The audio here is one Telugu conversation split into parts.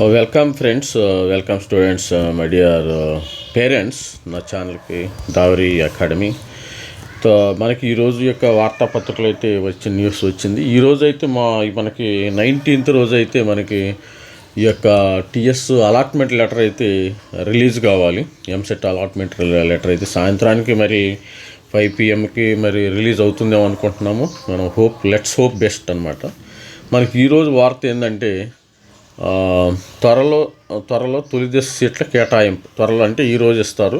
Welcome friends welcome students my dear parents నా ఛానల్కి దావరి అకాడమీ తో మనకి ఈరోజు యొక్క వార్తాపత్రికలు అయితే వచ్చిన న్యూస్ వచ్చింది. ఈరోజు అయితే మా మనకి నైన్టీన్త్ రోజు అయితే మనకి ఈ యొక్క టిఎస్ అలాట్మెంట్ లెటర్ అయితే రిలీజ్ కావాలి. ఎంసెట్ అలాట్మెంట్ లెటర్ అయితే సాయంత్రానికి మరి ఫైవ్ పిఎంకి మరి రిలీజ్ అవుతుందేమో అనుకుంటున్నాము. మనం హోప్ లెట్స్ హోప్ బెస్ట్ అనమాట మనకి ఈరోజు వార్త ఏంటంటే త్వరలో త్వరలో తొలి దశ సీట్ల కేటాయింపు త్వరలో అంటే ఈరోజు ఇస్తారు.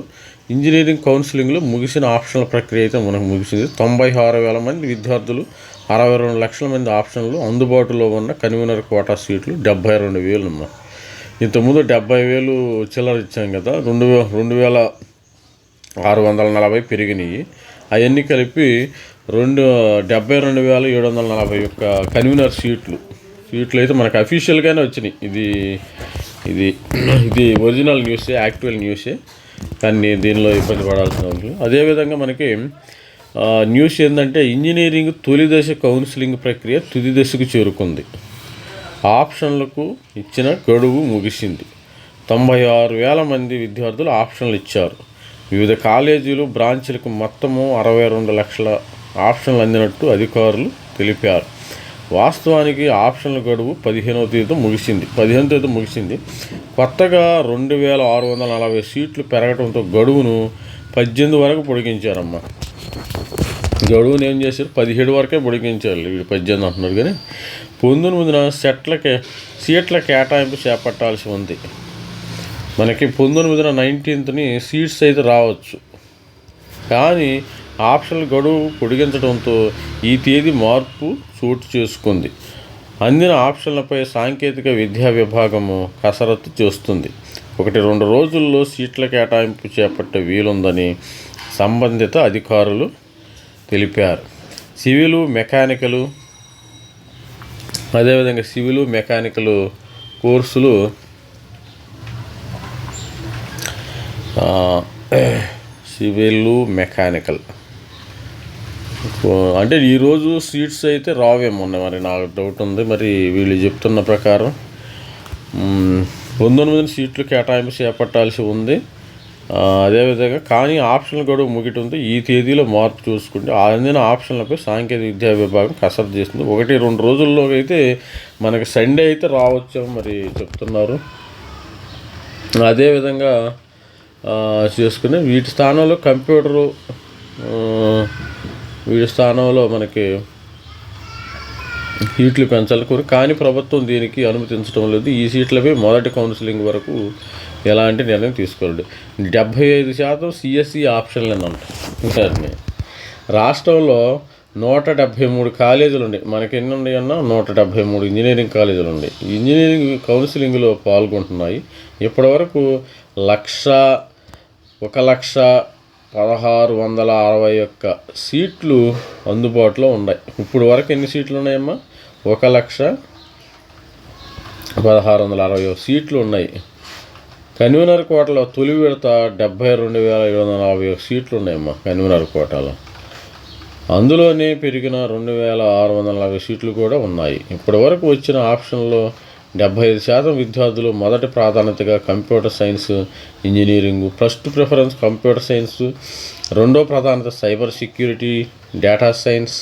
ఇంజనీరింగ్ కౌన్సిలింగ్లో ముగిసిన ఆప్షన్ల ప్రక్రియ అయితే మనకు ముగిసింది. తొంభై ఆరు వేల మంది విద్యార్థులు అరవై రెండు లక్షల మంది ఆప్షన్లు అందుబాటులో ఉన్న కన్వీనర్ కోటా సీట్లు డెబ్బై రెండు వేలు ఉన్నాయి ఇంతకుముందు డెబ్బై వేలు చిల్లర ఇచ్చాం కదా రెండు వే రెండు వేల ఆరు వందల నలభై పెరిగినాయి. అవన్నీ కలిపి రెండు డెబ్బై రెండు వేల ఏడు వందల నలభై యొక్క కన్వీనర్ సీట్లు వీటిలో అయితే మనకు అఫీషియల్గానే వచ్చినాయి. ఇది ఇది ఇది ఒరిజినల్ న్యూసే యాక్చువల్ న్యూసే కానీ నేను దీనిలో ఇబ్బంది పడాల్సిన అవసరం అదేవిధంగా మనకి న్యూస్ ఏంటంటే ఇంజనీరింగ్ తొలి దశ కౌన్సిలింగ్ ప్రక్రియ తుది దశకు చేరుకుంది. ఆప్షన్లకు ఇచ్చిన గడువు ముగిసింది. తొంభై ఆరు వేల మంది విద్యార్థులు ఆప్షన్లు ఇచ్చారు. వివిధ కాలేజీలు బ్రాంచ్లకు మొత్తము అరవై రెండు లక్షల ఆప్షన్లు అందినట్టు అధికారులు తెలిపారు. వాస్తవానికి ఆప్షన్ల గడువు పదిహేనవ తేదీతో ముగిసింది. పదిహేనవ తేదీతో ముగిసింది. కొత్తగా రెండు వేల ఆరు వందల నలభై సీట్లు పెరగడంతో గడువును పద్దెనిమిది వరకు పొడిగించారమ్మా. గడువును ఏం చేశారు? పదిహేడు వరకే పొడిగించారు. వీడు పద్దెనిమిది అంటున్నారు కానీ పొందున సెట్లకే సీట్ల కేటాయింపు చేపట్టాల్సి ఉంది. మనకి పంతొమ్మిదిన నైన్టీన్త్ని సీట్స్ అయితే రావచ్చు. కానీ ఆప్షన్ల గడువు పొడిగించడంతో ఈ తేదీ మార్పు చోటు చేసుకుంది. అందిన ఆప్షన్లపై సాంకేతిక విద్యా విభాగము కసరత్తు చేస్తుంది. ఒకటి రెండు రోజుల్లో సీట్ల కేటాయింపు చేపట్టే వీలుందని సంబంధిత అధికారులు తెలిపారు. సివిలు మెకానికలు అదేవిధంగా సివిలు మెకానికల్ కోర్సులు సివిల్ మెకానికల్ అంటే ఈరోజు సీట్స్ అయితే రావేమో మరి నాకు డౌట్ ఉంది. మరి వీళ్ళు చెప్తున్న ప్రకారం వందొనిమిది పంతొమ్మిది సీట్లు కేటాయింపు చేపట్టాల్సి ఉంది. అదేవిధంగా కానీ ఆప్షన్లు గడువు ముగిటుంది. ఈ తేదీలో మార్పు చూసుకుంటే ఆ అందిన ఆప్షన్లపై సాంకేతిక విద్యా విభాగం కసరత్తు చేస్తుంది. ఒకటి రెండు రోజుల్లో అయితే మనకి సండే అయితే రావచ్చు మరి చెప్తున్నారు. అదేవిధంగా చేసుకునే చేసుకుని వీటి స్థానంలో కంప్యూటరు వీడి వీటి స్థానంలో మనకి సీట్లు పెంచాలి. కోరు కానీ ప్రభుత్వం దీనికి అనుమతించడం లేదు. ఈ సీట్లపై మొదటి కౌన్సిలింగ్ వరకు ఎలాంటి నిర్ణయం తీసుకోలేదు. డెబ్భై ఐదు శాతం సిఎస్సి ఆప్షన్లు ఉంటాయి రాష్ట్రంలో నూట డెబ్భై మూడు కాలేజీలు ఉన్నాయి మనకి ఎన్ని ఉన్నాయి అన్నా నూట డెబ్భై మూడు ఇంజనీరింగ్ కాలేజీలు ఉన్నాయి ఇంజనీరింగ్ కౌన్సిలింగ్లో పాల్గొంటున్నాయి. ఇప్పటివరకు లక్ష ఒక లక్ష పదహారు వందల అరవై ఒక్క సీట్లు అందుబాటులో ఉన్నాయి. ఇప్పుడు వరకు ఎన్ని సీట్లు ఉన్నాయమ్మా? ఒక లక్ష పదహారు వందల అరవై సీట్లు ఉన్నాయి. కన్వీనర్ కోటలో తొలి విడత డెబ్బై రెండు వేల ఏడు వందల నలభై ఒక సీట్లు ఉన్నాయమ్మా కన్వీనర్ కోటలో. అందులోనే పెరిగిన రెండు వేల ఆరు వందల నలభై సీట్లు కూడా ఉన్నాయి. ఇప్పటి వరకు వచ్చిన ఆప్షన్లో డెబ్బై ఐదు శాతం విద్యార్థులు మొదటి ప్రాధాన్యతగా computer science engineering first preference computer science రెండో ప్రాధాన్యత cyber security data science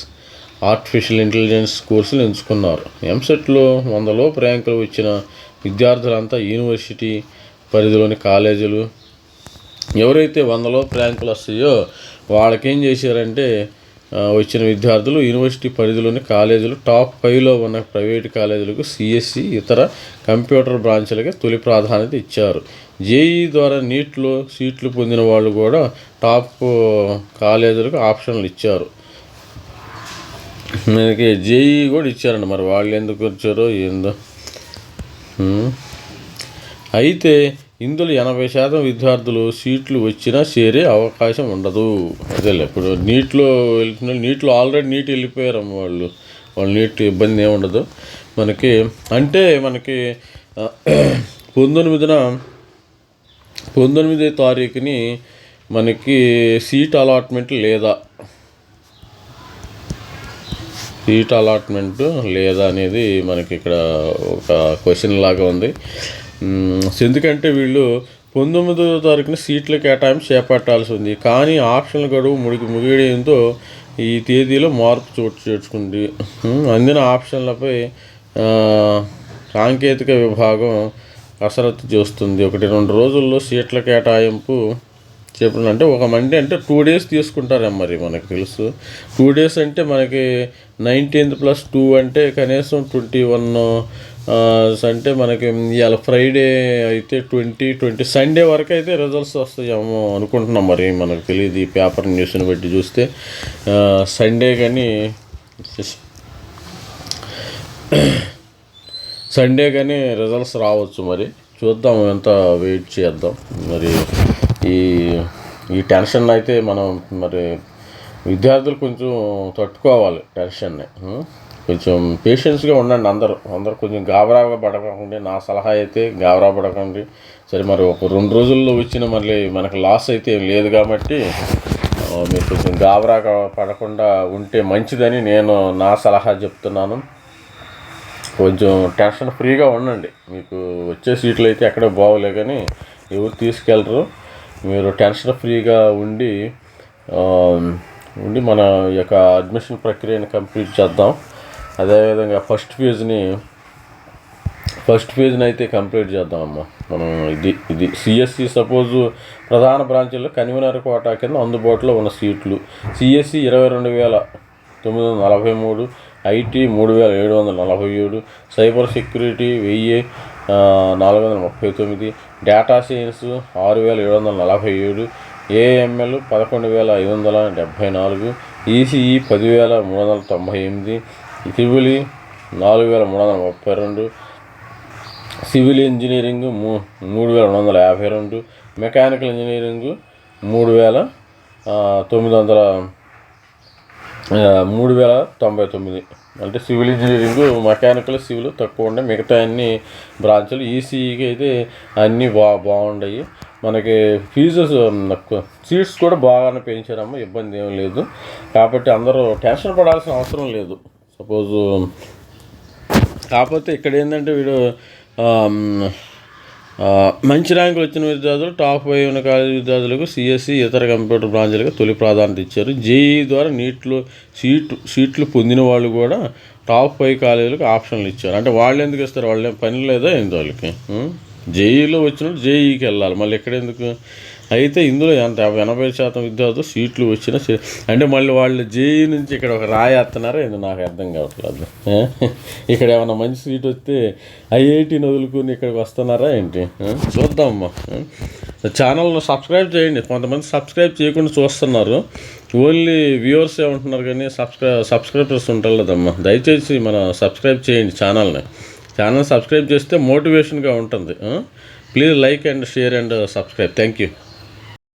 artificial intelligence కోర్సులు ఎంచుకున్నారు. ఎంసెట్లో వందలో ర్యాంకులు వచ్చిన విద్యార్థులంతా యూనివర్సిటీ పరిధిలోని కాలేజీలు. ఎవరైతే వందలో ర్యాంకులు వస్తాయో వాళ్ళకేం చేశారంటే వచ్చిన విద్యార్థులు యూనివర్సిటీ పరిధిలోని కాలేజీలు టాప్ ఫైవ్లో ఉన్న ప్రైవేట్ కాలేజీలకు సిఎస్సి ఇతర కంప్యూటర్ బ్రాంచ్లకి తొలి ప్రాధాన్యత ఇచ్చారు. జేఈ ద్వారా నీట్లో సీట్లు పొందిన వాళ్ళు కూడా టాప్ కాలేజీలకు ఆప్షన్లు ఇచ్చారు. మనకి జేఈ కూడా ఇచ్చారండి మరి. వాళ్ళు ఎందుకు వచ్చారో ఏందో. అయితే ఇందులో ఎనభై శాతం విద్యార్థులు సీట్లు వచ్చినా చేరే అవకాశం ఉండదు. అదేలే ఇప్పుడు నీటిలో వెళ్తున్న నీటిలో ఆల్రెడీ నీట్ వెళ్ళిపోయారమ్మ వాళ్ళు. వాళ్ళు నీటి ఇబ్బంది ఏముండదు ఉండదు. మనకి అంటే మనకి పంతొమ్మిదిన పంతొమ్మిదో తారీఖుని మనకి సీట్ అలాట్మెంట్ లేదా? సీట్ అలాట్మెంట్ లేదా అనేది మనకి ఇక్కడ ఒక క్వశ్చన్ లాగా ఉంది. ఎందుకంటే వీళ్ళు పంతొమ్మిదో తారీఖున సీట్ల కేటాయింపు చేపట్టాల్సి ఉంది. కానీ ఆప్షన్ల గడువు ముడికి ముగియడంతో ఈ తేదీలో మార్పు చోటు చేర్చుకుంది అందిన ఆప్షన్లపై సాంకేతిక విభాగం కసరత్తు చేస్తుంది. ఒకటి రెండు రోజుల్లో సీట్ల కేటాయింపు చెప్పిన అంటే ఒక మండే అంటే టూ డేస్ తీసుకుంటారే మరి మనకు తెలుసు. టూ డేస్ అంటే మనకి నైన్టీన్త్ ప్లస్ టూ అంటే కనీసం ట్వంటీ వన్ అంటే మనకి ఇవాళ ఫ్రైడే అయితే ట్వంటీ ట్వంటీ సండే వరకు అయితే రిజల్ట్స్ వస్తాయేమో అనుకుంటున్నాం మరి. మనకు తెలియదు ఈ పేపర్ న్యూస్ని బట్టి చూస్తే. సండే కానీ సండే కానీ రిజల్ట్స్ రావచ్చు మరి. చూద్దాం ఎంత వెయిట్ చేద్దాం. మరి ఈ ఈ టెన్షన్ అయితే మనం మరి విద్యార్థులు కొంచెం తట్టుకోవాలి టెన్షన్ని. కొంచెం పేషెన్స్గా ఉండండి అందరూ. అందరూ కొంచెం గాబరాగా పడకండి. నా సలహా అయితే గాబరా పడకండి. సరే మరి ఒక రెండు రోజుల్లో వచ్చిన మళ్ళీ మనకు లాస్ అయితే లేదు కాబట్టి మీరు కొంచెం గాబరాగా పడకుండా ఉంటే మంచిదని నేను నా సలహా చెప్తున్నాను. కొంచెం టెన్షన్ ఫ్రీగా ఉండండి. మీకు వచ్చే సీట్లు అయితే ఎక్కడ బాగోలే కానీ ఎవరు తీసుకెళ్ళరు. మీరు టెన్షన్ ఫ్రీగా ఉండి ఉండి మన యొక్క అడ్మిషన్ ప్రక్రియను కంప్లీట్ చేద్దాం. అదేవిధంగా ఫస్ట్ ఫేజ్ని ఫస్ట్ ఫేజ్ని అయితే కంప్లీట్ చేద్దాం అమ్మ. మనం ఇది ఇది సిఎస్సి సపోజ్ ప్రధాన బ్రాంచీల్లో కన్వీనర్ కోటా కింద అందుబాటులో ఉన్న సీట్లు. సిఎస్సి ఇరవై రెండు వేల తొమ్మిది వందల నలభై మూడు ఐటీ మూడు వేల ఏడు వందల నలభై ఏడు సైబర్ సెక్యూరిటీ వెయ్యి నాలుగు వందల ముప్పై తొమ్మిది డేటా సైన్స్ ఆరు వేల ఏడు వందల నలభై ఏడు ఏఎంఎల్ పదకొండు వేల ఐదు వందల డెబ్భై నాలుగు ఈసీఈ పదివేల మూడు వందల తొంభై ఎనిమిది సివిలి నాలుగు వేల మూడు వందల ముప్పై రెండు సివిల్ ఇంజనీరింగ్ మూ మూడు వేల రెండు వందల యాభై రెండు మెకానికల్ ఇంజనీరింగ్ మూడు వేల తొమ్మిది వందల మూడు వేల తొంభై తొమ్మిది. అంటే సివిల్ ఇంజనీరింగ్ మెకానికల్ సివిల్ తక్కువ ఉండే మిగతా అన్ని బ్రాంచులు ఈసీఈకి అయితే అన్నీ బా బాగుండయి. మనకి ఫీజెస్ సీట్స్ కూడా బాగానే పెంచారమ్మ ఇబ్బంది ఏం లేదు. కాబట్టి అందరూ టెన్షన్ పడాల్సిన అవసరం లేదు. సపోజ్ కాకపోతే ఇక్కడ ఏంటంటే వీడు మంచి ర్యాంకులు వచ్చిన విద్యార్థులు టాప్ అయి ఉన్న కాలేజ్ విద్యార్థులకు సిఎస్సి ఇతర కంప్యూటర్ బ్రాంచ్లకు తొలి ప్రాధాన్యత ఇచ్చారు. జేఈ ద్వారా నీట్లో సీట్ సీట్లు పొందిన వాళ్ళు కూడా టాప్ ఫైవ్ కాలేజీలకు ఆప్షన్లు ఇచ్చారు. అంటే వాళ్ళు ఎందుకు ఇస్తారు? వాళ్ళు ఏం పని లేదా ఏంటి వాళ్ళకి? జేఈలో వచ్చినప్పుడు జేఈకి వెళ్ళాలి. మళ్ళీ ఎక్కడ ఎందుకు అయితే ఇందులో ఎంత? ఎనభై శాతం విద్యార్థులు సీట్లు వచ్చిన అంటే మళ్ళీ వాళ్ళు జేఈ నుంచి ఇక్కడ ఒక రాయేస్తున్నారో ఇది నాకు అర్థం కావట్లేదు. ఇక్కడ ఏమైనా మంచి సీట్ వస్తే ఐఐటిని వదులుకుని ఇక్కడికి వస్తున్నారా ఏంటి? చూద్దామమ్మా. ఛానల్ను సబ్స్క్రైబ్ చేయండి. కొంతమంది సబ్స్క్రైబ్ చేయకుండా చూస్తున్నారు. ఓన్లీ వ్యూవర్స్ ఉంటున్నారు కానీ సబ్స్క్రై సబ్స్క్రైబర్స్ ఉంటలేదమ్మా దయచేసి మన సబ్స్క్రైబ్ చేయండి ఛానల్ని. ఛానల్ సబ్స్క్రైబ్ చేస్తే మోటివేషన్గా ఉంటుంది. Please like and share and subscribe. Thank you